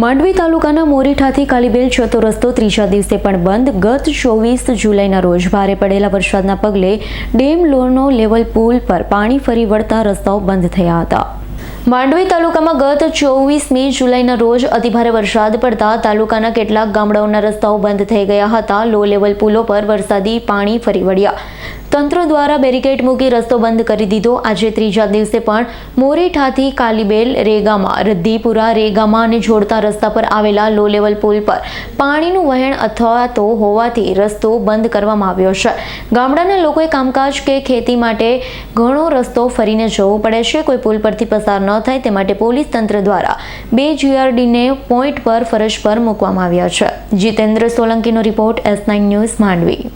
માંડવી તાલુકાના મોરીઠાથી કાલીબેલ જતો રસ્તો ત્રીજા દિવસે પણ બંધ. ગત ચોવીસ જુલાઈના રોજ ભારે પડેલા વરસાદના પગલે ડેમ લોનો લેવલ પુલ પર પાણી ફરી વળતા રસ્તાઓ બંધ થયા હતા. માંડવી તાલુકામાં ગત ચોવીસમી જુલાઈના રોજ અતિભારે વરસાદ પડતા તાલુકાના કેટલાક ગામડાઓના રસ્તાઓ બંધ થઈ ગયા હતા. લો લેવલ પુલો પર વરસાદી પાણી ફરી વળ્યા. તંત્ર દ્વારા બેરિકેડ મૂકી રસ્તો બંધ કરી દીધો. આજે ત્રીજા દિવસે પણ મોરેઠાથી કાલીબેલ, રેગામાં, રદ્દીપુરા, રેગામાં અને જોડતા રસ્તા પર આવેલા લો લેવલ પુલ પર પાણીનું વહેણ અથવા તો હોવાથી રસ્તો બંધ કરવામાં આવ્યો છે. ગામડાના લોકોએ કામકાજ કે ખેતી માટે ઘણો રસ્તો ફરીને જવું પડે છે. કોઈ પુલ પરથી પસાર ન થાય તે માટે પોલીસ તંત્ર દ્વારા બે જીઆરડીને પોઈન્ટ પર ફરજ પર મૂકવામાં આવ્યા છે. Jitendra સોલંકીનો report S nine news Mandvi.